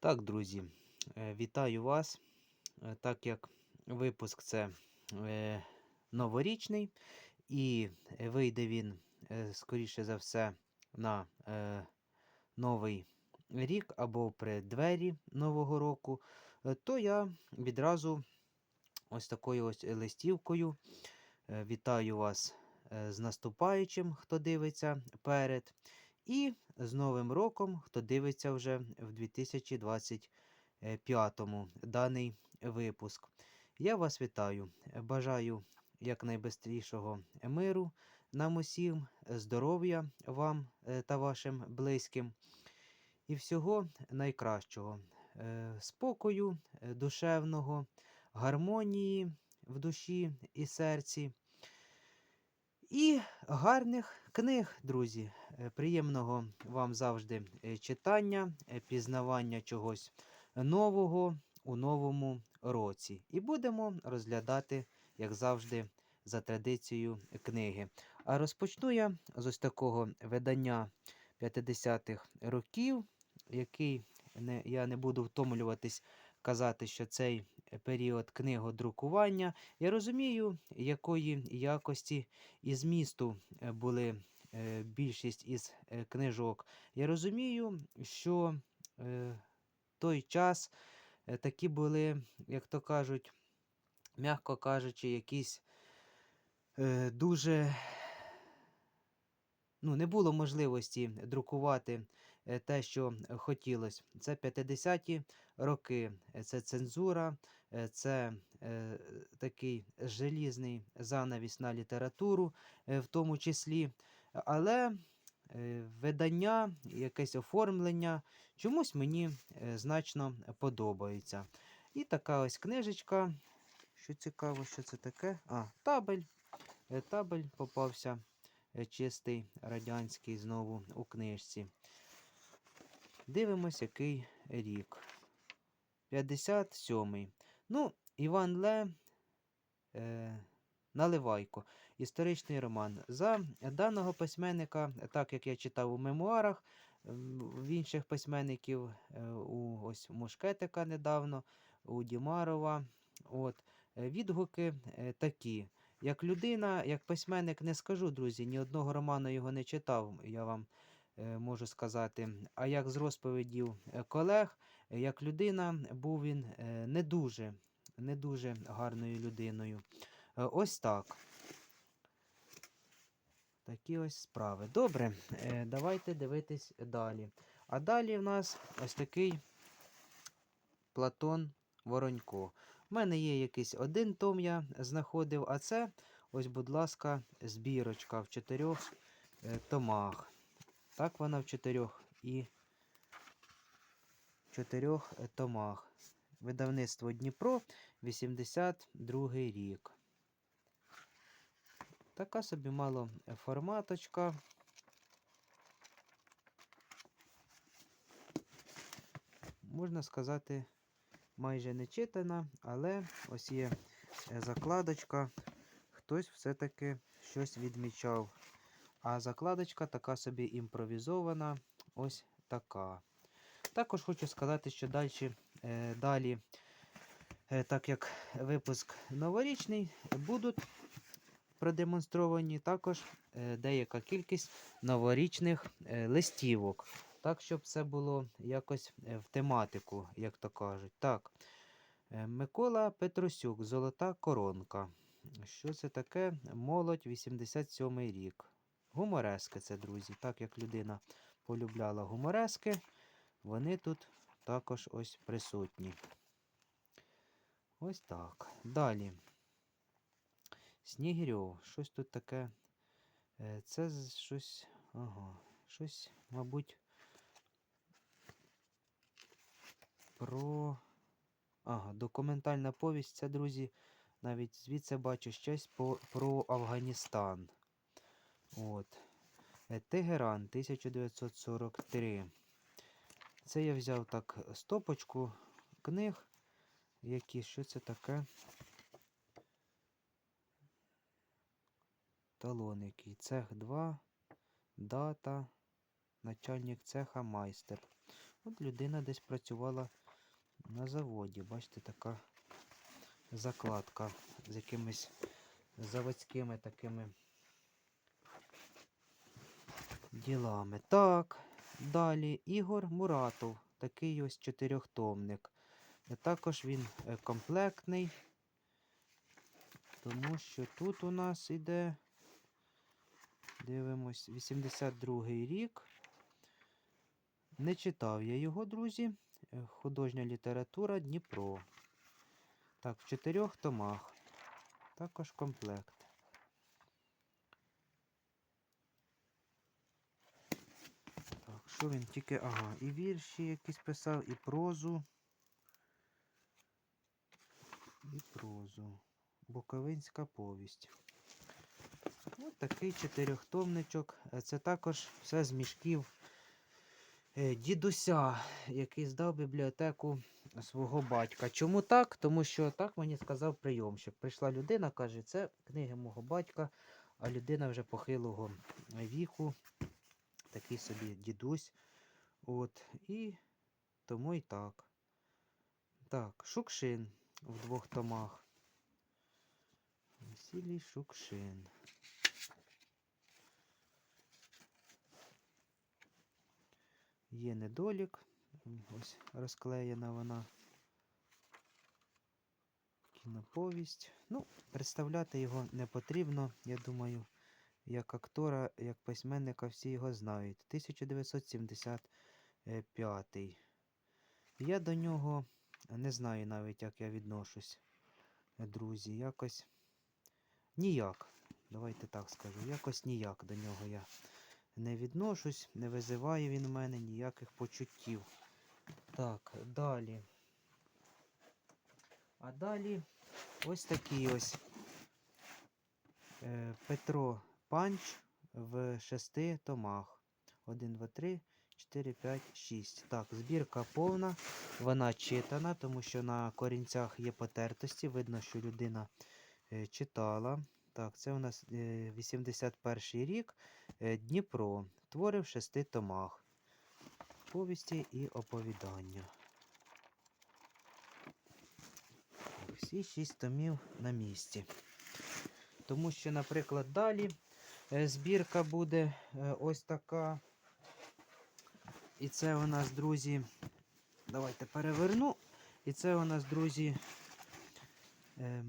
Так, друзі, е, вітаю вас. Е, Так як випуск це е, новорічний, і вийде він, скоріше за все, на новий рік або при двері Нового року, то я відразу ось такою ось листівкою вітаю вас з наступаючим, хто дивиться перед. І з Новим роком, хто дивиться вже в 2025 даний випуск. Я вас вітаю. Бажаю якнайбистрішого миру нам усім, здоров'я вам е, та вашим близьким. І всього найкращого, е, спокою е, душевного, гармонії в душі і серці. І гарних книг, друзі. Приємного вам завжди е, читання, е, пізнавання чогось нового у новому році. І будемо розглядати, як завжди, за традицією книги. А розпочну я з ось такого видання 50-х років, який не, я не буду втомлюватись казати, що цей період книгодрукування. Я розумію, якої якості і змісту е, були більшість із е, книжок. Я розумію, що е, той час е, такі були, як то кажуть, м'яко кажучи, якісь е, дуже. Ну, не було можливості друкувати е, те, що хотілося. Це 50-ті роки, е, це цензура, е, це е, такий желізний занавіс на літературу, е, в тому числі. Але е, видання, якесь оформлення чомусь мені е, значно подобається. І така ось книжечка. Що цікаво, що це таке? А, табель. Е, Табель попався чистий радянський знову у книжці. Дивимось, який рік. 57-й. Ну, Іван Ле. Наливайко. Історичний роман. За даного письменника, так як я читав у мемуарах в інших письменників, е, у ось Мушкетика недавно, у Дімарова. От, відгуки е, такі. Як людина, як письменник, не скажу, друзі, ні одного роману його не читав, я вам е, можу сказати. А як з розповідів колег, як людина, був він не дуже, не дуже гарною людиною. Е, Ось так. Такі ось справи. Добре, е, давайте дивитись далі. А далі в нас ось такий Платон Воронько. У мене є якийсь один том, я знаходив, а це, ось, будь ласка, збірочка в чотирьох е, томах. Так вона в чотирьох і чотирьох томах. Видавництво Дніпро, 82 рік. Така собі мало е, форматочка. Можна сказати, майже не читана, але ось є е, закладочка. Хтось все-таки щось відмічав. А закладочка така собі імпровізована. Ось така. Також хочу сказати, що далі, е, далі е, так як випуск новорічний, будуть продемонстровані також е, деяка кількість новорічних е, листівок. Так, щоб це було якось е, в тематику, як то кажуть. Так. Микола Петросюк, Золота коронка. Що це таке? Молодь 87 рік. Гуморески це, друзі. Так як людина полюбляла гуморески, вони тут також ось присутні. Ось так. Далі. Снігирьов. Щось тут таке. Е, Це щось. Ага. Щось, мабуть. Про. Ага, документальна повість. Це, друзі, навіть звідси бачу щось по, про Афганістан. От. Е, Тегеран 1943. Це я взяв так стопочку книг. Які, що це таке? Талон. Цех 2, дата, начальник цеха майстер. От людина десь працювала на заводі. Бачите, така закладка з якимись заводськими такими ділами. Так, далі Ігор Муратов, такий ось чотирьохтомник. Також він е, комплектний, тому що тут у нас іде, дивимось, 82-й рік. Не читав я його, друзі. Е, Художня література Дніпро. Так, в чотирьох томах. Також комплект. Так, що він тільки. Ага, і вірші якісь писав, і прозу. І прозу. Буковинська повість. Ось такий чотирьохтомничок. Е, Це також все з мішків е, дідуся, який здав бібліотеку свого батька. Чому так? Тому що так мені сказав прийомщик. Прийшла людина, каже, це книги мого батька, а людина вже похилого віку, такий собі дідусь. От, і тому і так. Так, Шукшин в двох томах. Василій Шукшин. Є недолік. Ось розклеєна вона. Кіноповість. Ну, представляти його не потрібно, я думаю, як актора, як письменника всі його знають. 1975. Я до нього не знаю навіть, як я відношусь, друзі. Якось ніяк. Давайте так скажу. Якось ніяк до нього я не відношусь, не визиває він у мене ніяких почуттів. Так, далі. А далі ось такий ось е, Петро Панч в шести томах. 1, 2, 3, 4, 5, 6. Так, збірка повна, вона читана, тому що на корінцях є потертості. Видно, що людина е, читала. Так, це у нас е, 81 рік. Е, Дніпро. Твори в шести томах. Повісті і оповідання. Всі шість томів на місці. Тому що, наприклад, далі е, збірка буде е, ось така. І це у нас, друзі, давайте переверну. І це у нас, друзі, е,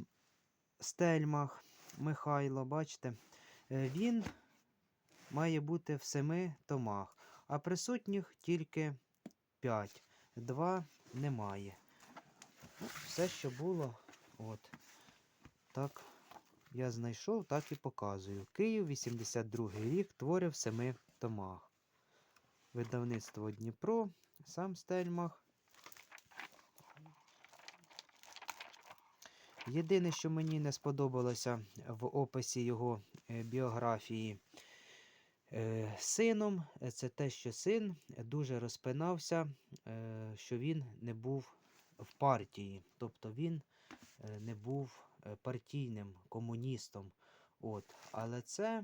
Стельмах Михайло, бачите, Е, він має бути в семи томах, а присутніх тільки 5. Два немає. Все, що було, от. Так я знайшов, так і показую. Київ, 82 рік, твори в семи томах. Видавництво Дніпро, сам Стельмах. Єдине, що мені не сподобалося в описі його е, біографії е, сином, е, це те, що син дуже розпинався, що він не був в партії, тобто він не був партійним комуністом. От. Але це,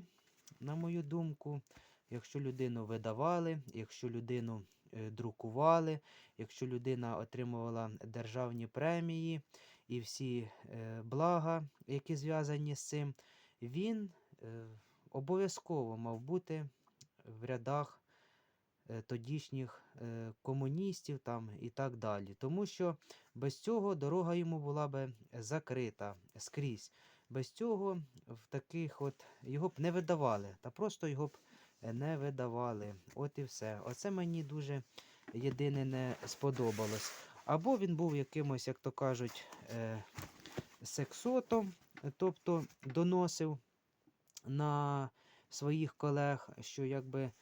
на мою думку, якщо людину видавали, якщо людину друкували, якщо людина отримувала державні премії і всі е, блага, які зв'язані з цим, він е, обов'язково мав бути в рядах е, тодішніх комуністів там і так далі. Тому що без цього дорога йому була би закрита скрізь. Без цього в таких от його б не видавали, та просто його б не видавали. От і все. Оце мені дуже єдине не сподобалось. Або він був якимось, як то кажуть, е, сексотом, тобто доносив на своїх колег, що якби, е,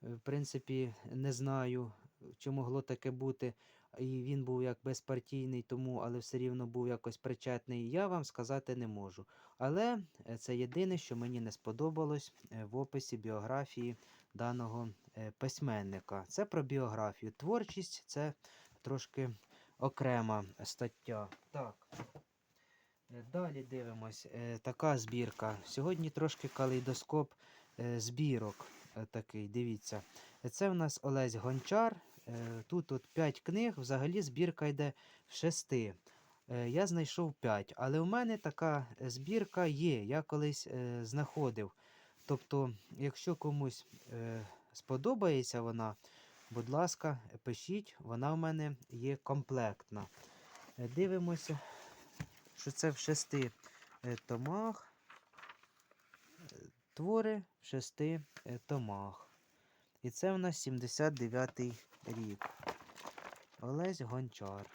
в принципі, не знаю, чи могло таке бути. І він був як безпартійний, тому, але все рівно був якось причетний, я вам сказати не можу. Але е, це єдине, що мені не сподобалось в описі біографії даного письменника. Це про біографію. Творчість це трошки окрема стаття. Так. Е, Далі дивимось. Е, Така збірка. Сьогодні трошки калейдоскоп е, збірок такий. Дивіться. Це в нас Олесь Гончар. Тут от 5 книг, взагалі збірка йде в 6. Я знайшов 5, але у мене така збірка є, я колись знаходив. Тобто, якщо комусь сподобається вона, будь ласка, пишіть, вона в мене є комплектна. Е, Дивимося, що це в шести е, томах. Е, Твори в шести томах. І це у нас 79-й рік. Олесь Гончар.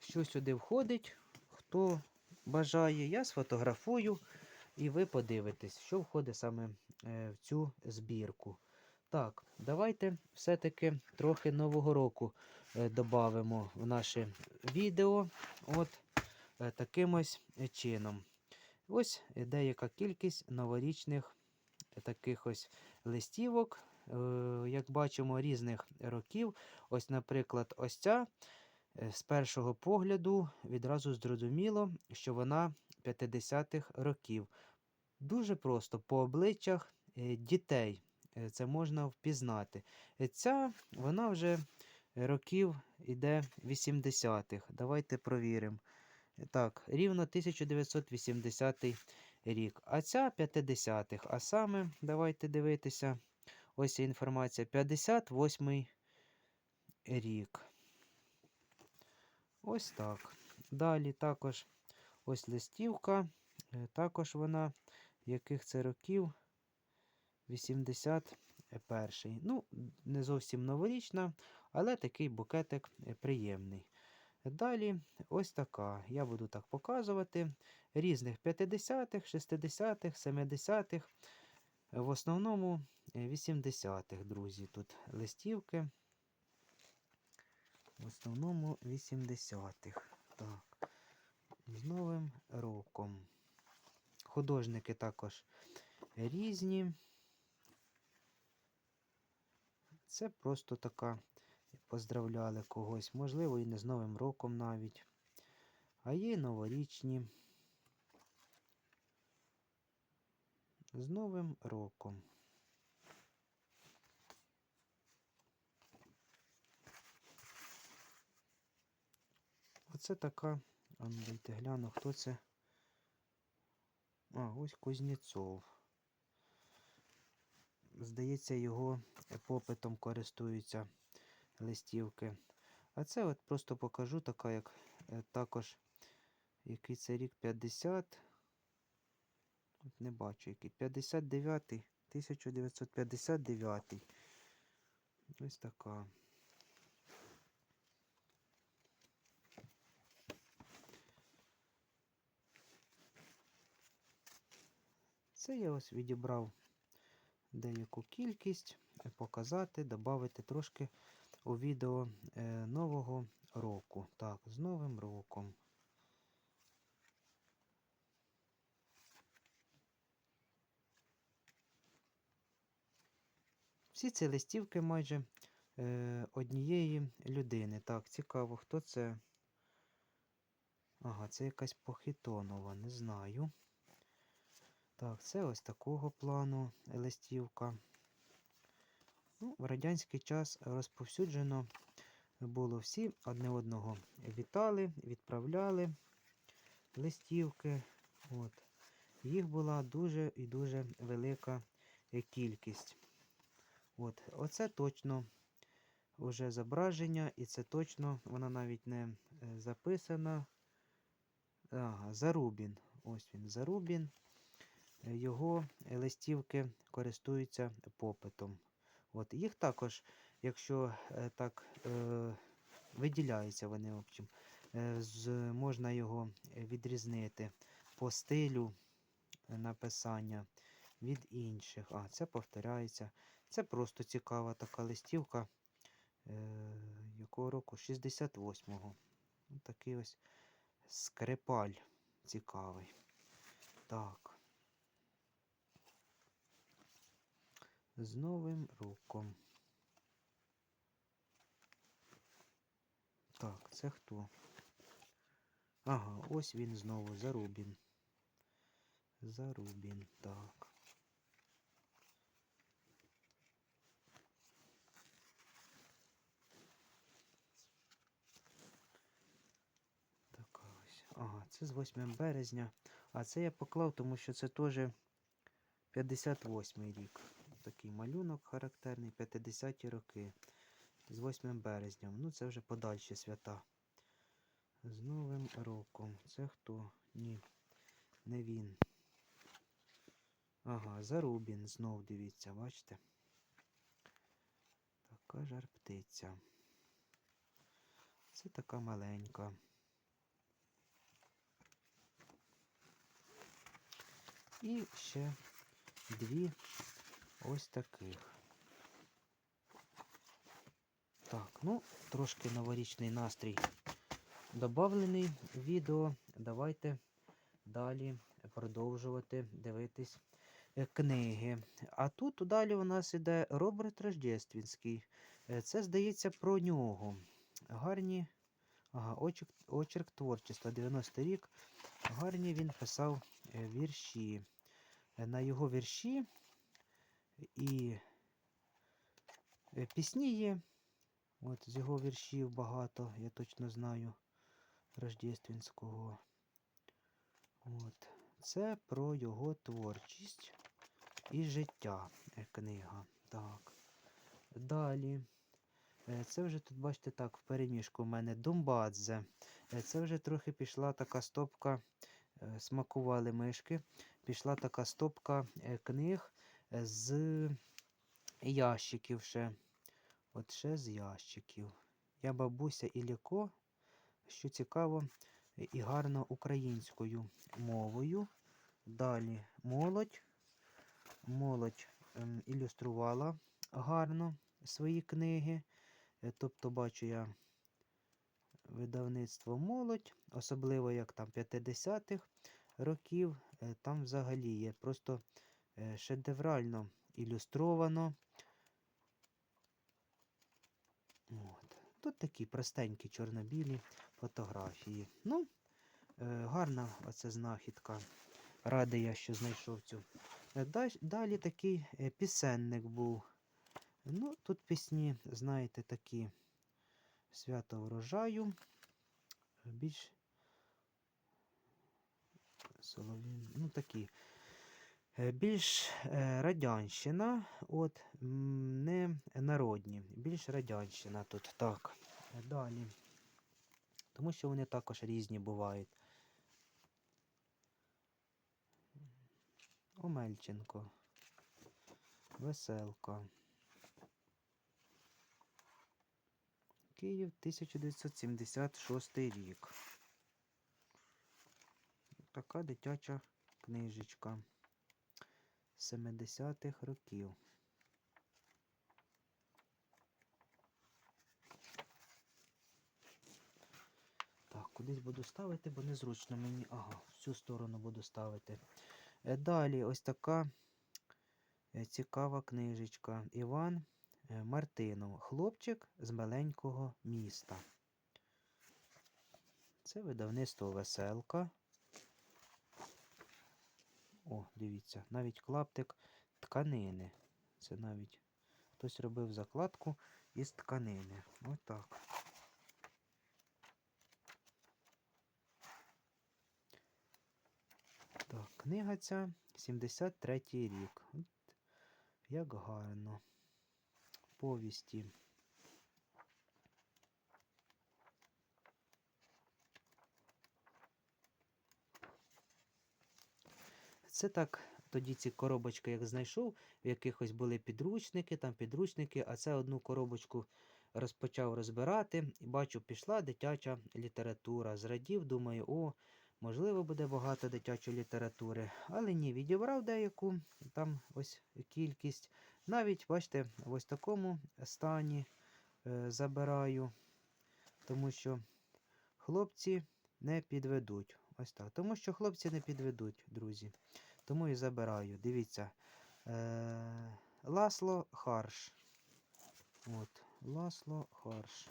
Що сюди входить? Хто бажає, я сфотографую і ви подивитесь, що входить саме в цю збірку. Так, давайте все-таки трохи Нового року е, додамо в наше відео. От е, таким ось чином. Ось деяка кількість новорічних е, таких ось листівок, е, як бачимо, різних років. Ось, наприклад, ось ця. Е, З першого погляду відразу зрозуміло, що вона 50-х років. Дуже просто по обличчях е, дітей е, це можна впізнати. Е, Ця вона вже років іде 80-х. Давайте провіримо. Так, рівно 1980 рік. А ця 50-х. А саме, давайте дивитися, ось інформація. 58 рік. Ось так. Далі також ось листівка. Також вона яких це років? 81. Ну, не зовсім новорічна, але такий букетик приємний. Далі ось така. Я буду так показувати. Різних 50-х, 60-х, 70-х. В основному 80-х, друзі, тут листівки. В основному 80-х. Так. З Новим роком. Художники також різні. Це просто така поздравляли когось. Можливо, і не з Новим роком навіть. А є новорічні. З Новим роком. Оце така. А ну дайте гляну, хто це. А, ось Кузнєцов. Здається, його попитом користуються листівки. А це от просто покажу така, як е, також який це рік 50. От не бачу який. 59 1959. Ось така. Це я ось відібрав деяку кількість, е, показати, додати трошки у відео е, нового року. Так, з Новим роком. Всі ці листівки майже е, однієї людини. Так, цікаво, хто це? Ага, це якась похитонова, не знаю. Так, це ось такого плану листівка. Ну, в радянський час розповсюджено було всі одне одного вітали, відправляли листівки. От. Їх була дуже і дуже велика кількість. От. Оце точно вже зображення, і це точно, вона навіть не е, записана. Ага, Зарубін. Ось він, Зарубін. Е, Його листівки користуються попитом. От, Їх також, якщо е, так е, виділяються вони, общем, е, можна його відрізнити по стилю написання від інших. А, це повторяється. Це просто цікава така листівка. Е, якого року? 68-го. Такий ось скрипаль цікавий. Так. з Новим роком. Так, це хто? Ага, ось він знову Зарубін. Зарубін, так. Така ось. Ага, це з 8 березня. А це я поклав, тому що це теж 58 рік. Такий малюнок характерний, 50-ті роки. З 8 березня. Ну, це вже подальші свята. З Новим роком. Це хто? Ні. Не він. Ага, Зарубін знов дивіться, бачите? Така жар птиця. Це така маленька. І ще дві ось таких. Так, ну, трошки новорічний настрій добавлений в відео. Давайте далі продовжувати дивитись е, книги. А тут далі у нас іде Роберт Рождественський. Е, Це, здається, про нього. Гарні. Ага, очерк, очерк творчества, 90 рік. Гарні він писав е, вірші. На його вірші і е, пісні є. От з його віршів багато, я точно знаю. Рождественського. От. Це про його творчість і життя е, книга. Так. Далі. Е, Це вже тут, бачите, так, в переміжку у мене Домбадзе. Е, Це вже трохи пішла така стопка, смакували мишки. Пішла така стопка книг з ящиків ще. От ще з ящиків. Я бабуся і Ліко, що цікаво, і гарно українською мовою. Далі молодь. Молодь ем, ілюструвала гарно свої книги. Е, Тобто бачу я видавництво молодь, особливо як там 50-х років. е, Там взагалі є просто шедеврально ілюстровано. От. Тут такі простенькі чорно-білі фотографії. Ну, е, гарна оця знахідка. Радий я, що знайшов цю. Е, Далі такий е, пісенник був. Ну, тут пісні, знаєте, такі свято врожаю. Більш солов'їн, ну такі. Е, Більш е, радянщина, от, не народні, більш радянщина тут. Так. Е, Далі. Тому що вони також різні бувають. Омельченко. Веселка. Київ 1976 рік. Така дитяча книжечка 70-х років. Так, кудись буду ставити, бо незручно мені. Ага, в цю сторону буду ставити. Е, Далі ось така е, цікава книжечка. Іван е, Мартинов. Хлопчик з маленького міста. Це видавництво веселка. О, дивіться, навіть клаптик тканини. Це навіть хтось робив закладку із тканини. Отак. Так, книга ця 73 рік. От як гарно. Повісті. Це так, тоді ці коробочки, як знайшов, в якихось були підручники, там підручники, а це одну коробочку розпочав розбирати. І бачу, пішла дитяча література. Зрадів, думаю, о, можливо, буде багато дитячої літератури. Але ні, відібрав деяку, там ось кількість. Навіть, бачите, в ось такому стані е, забираю, тому що хлопці не підведуть. Ось так. Тому що хлопці не підведуть, друзі. Тому і забираю. Дивіться. Е- Ласло Харш. От, Ласло Харш.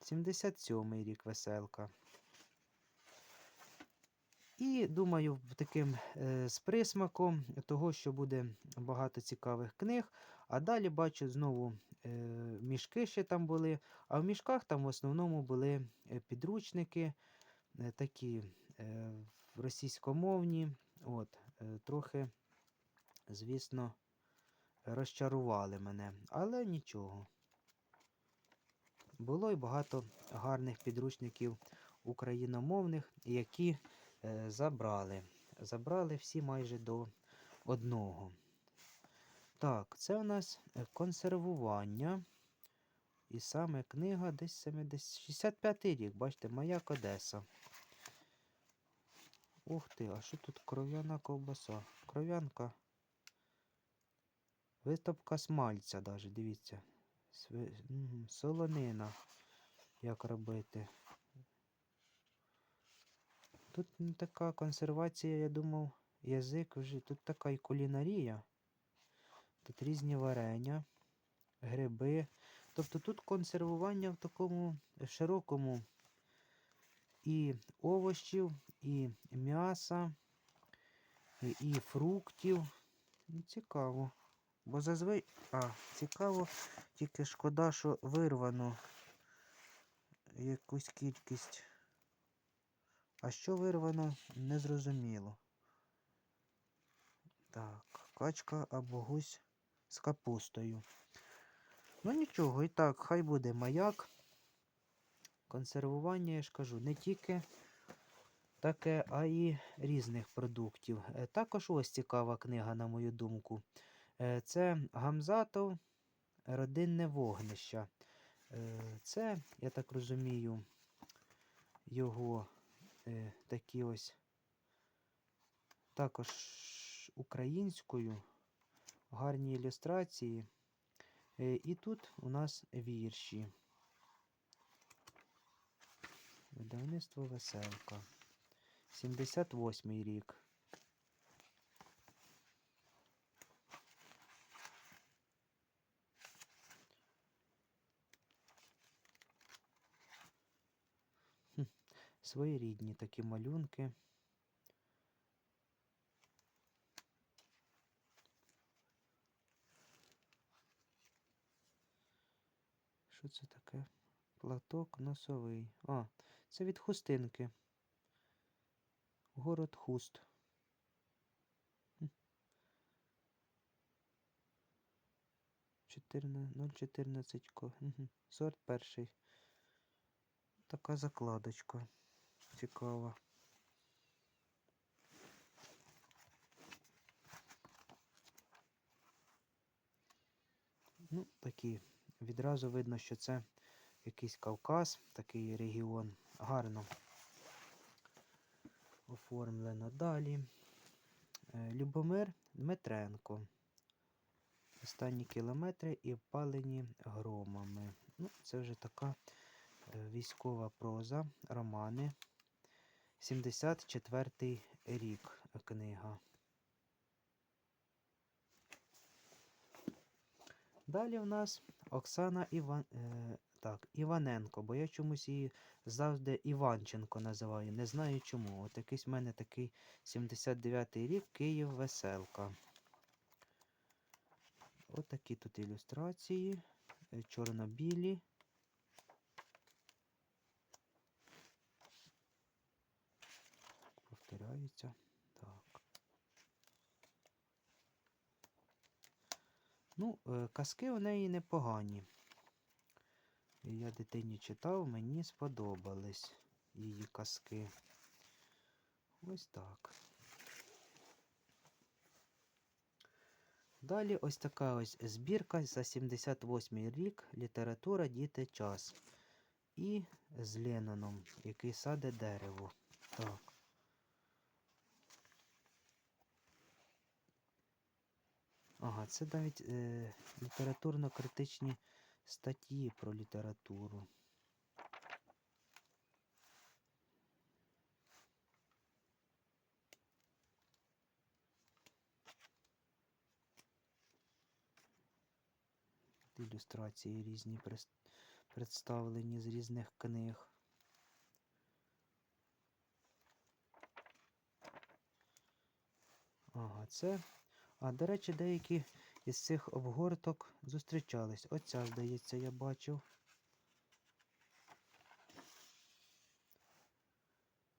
Сімдесят сьомий рік веселка. І думаю, таким е, з присмаком того, що буде багато цікавих книг. А далі бачу знову е, мішки ще там були. А в мішках там в основному були е, підручники, такі е, російськомовні. От, е, трохи, звісно, розчарували мене, але нічого. Було й багато гарних підручників україномовних, які е, забрали. Забрали всі майже до одного. Так, це у нас е, консервування. І саме книга десь 70, 65 рік, бачите, Маяк Одеса. Ух ти, а що тут кров'яна ковбаса? Кров'янка. Виступка смальця даже, дивіться. Солонина. Як робити. Тут така консервація, я думав, язик вже. Тут така і кулінарія. Тут різні варення, гриби. Тобто тут консервування в такому широкому і овочів, і м'яса, і, і фруктів. Ну, Цікаво. Бо зазвичай. А, цікаво, тільки шкода, що вирвано якусь кількість. А що вирвано, незрозуміло. Так, качка або гусь з капустою. Ну нічого, і так, хай буде маяк. Консервування, я ж кажу, не тільки таке, а й різних продуктів. Е, Також ось цікава книга, на мою думку. Е, Це Гамзатов Родинне вогнище. Е, Це, я так розумію, його такі ось також українською, гарні ілюстрації. І тут у нас вірші. Видавництво Веселка. 78 рік. Хм, Своєрідні такі малюнки. Що це таке? Платок носовий. А, це від хустинки. Город хуст. 14 014 ко. Угу. Сорт перший. Така закладочка. Цікава. Ну, такі. Відразу видно, що це якийсь Кавказ, такий регіон. Гарно оформлено далі. Е, Любомир Дмитренко. Останні кілометри і впалені громами. Ну, це вже така е, військова проза, романи. 74 рік книга. Далі у нас Оксана Іван... так, Іваненко, бо я чомусь її завжди Іванченко називаю. Не знаю чому. От якийсь в мене такий 79-й рік Київ Веселка. От такі тут ілюстрації. е, Чорно-білі. Повторяються. Так. Ну, е, казки у неї непогані. Я дитині читав, мені сподобались її казки. Ось так. Далі ось така ось збірка за 78 рік література Діти час. І з Ленноном, який саде дерево. Так. Ага, це навіть е, літературно-критичні статті про літературу. Ілюстрації різні представлені з різних книг. Ага, це. А, до речі, деякі із цих обгорток зустрічались. Оця, здається, я бачив.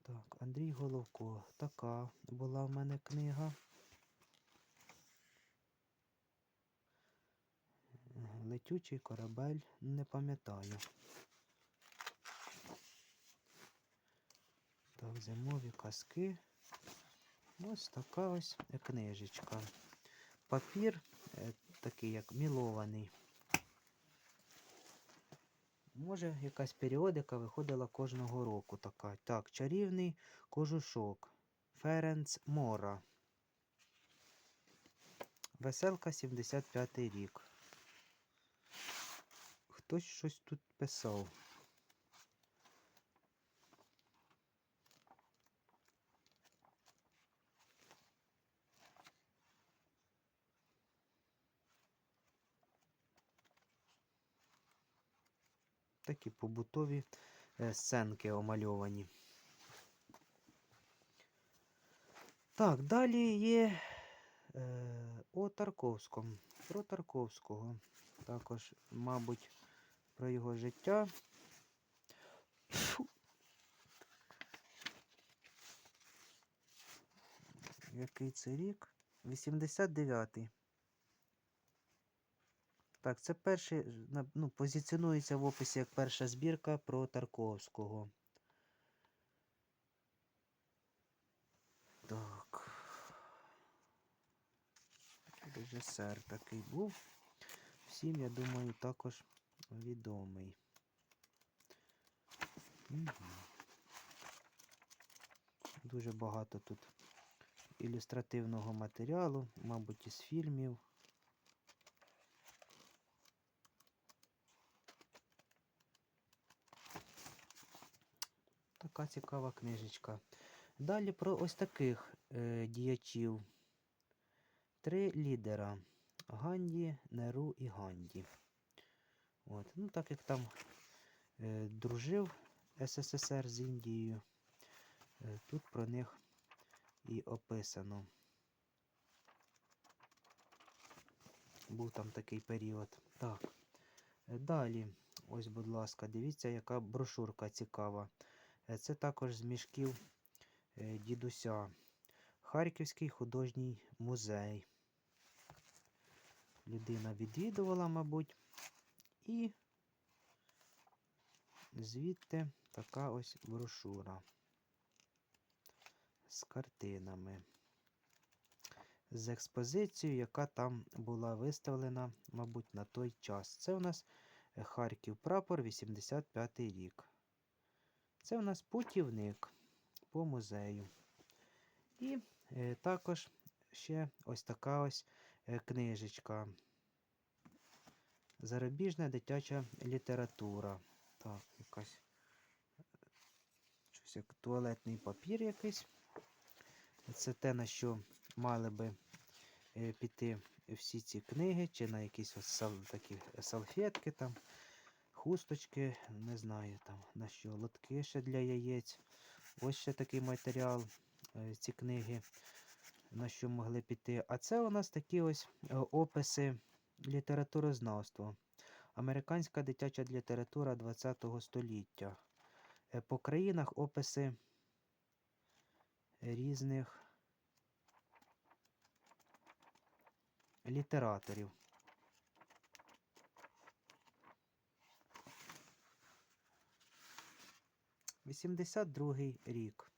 Так, Андрій Головко. Така була в мене книга. Летючий корабель, не пам'ятаю. Так, зимові казки. Ось така ось книжечка. Папір такий, як мілований. Може, якась періодика виходила кожного року така. Так, чарівний кожушок. Ференц Мора. Веселка 75 рік. Хтось щось тут писав. Такі побутові е, сценки омальовані. Так, далі є е, о Тарковському. Про Тарковського. Також, мабуть, про його життя. Фу. Який це рік? 89-й. Так, це перший, ну, позиціонується в описі як перша збірка про Тарковського. Так. Режисер такий був. Всім, я думаю, також відомий. Мгм. Дуже багато тут ілюстративного матеріалу, мабуть, із фільмів. Така цікава книжечка. Далі про ось таких е, діячів. Три лідера. Ганді, Неру і Ганді. От. Ну, так як там е, дружив СССР з Індією, е, тут про них і описано. Був там такий період. Так. Е, Далі, ось, будь ласка, дивіться, яка брошурка цікава. Е, Це також з мішків е, дідуся. Харківський художній музей. Людина відвідувала, мабуть, і звідти така ось брошура з картинами. З експозицією, яка там була виставлена, мабуть, на той час. Це у нас е, Харків прапор 85 рік. Це у нас путівник по музею. І е, також ще ось така ось е, книжечка. Зарубіжна дитяча література. Так, якась щось як туалетний папір якийсь. Це те, на що мали би е, піти всі ці книги, чи на якісь ось сал, такі салфетки там, хусточки, не знаю там на що, лотки ще для яєць. Ось ще такий матеріал, е, ці книги, на що могли піти. А це у нас такі ось е, описи літературознавства. Американська дитяча література ХХ століття. Е, По країнах описи різних літераторів. Вісімдесят другий рік.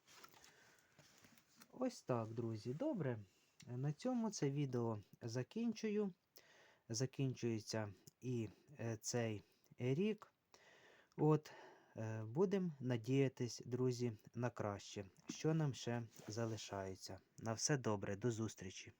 Ось так, друзі. Добре. На цьому це відео закінчую. Закінчується і е, цей рік. От, е, будемо надіятись, друзі, на краще. Що нам ще залишається? На все добре, до зустрічі!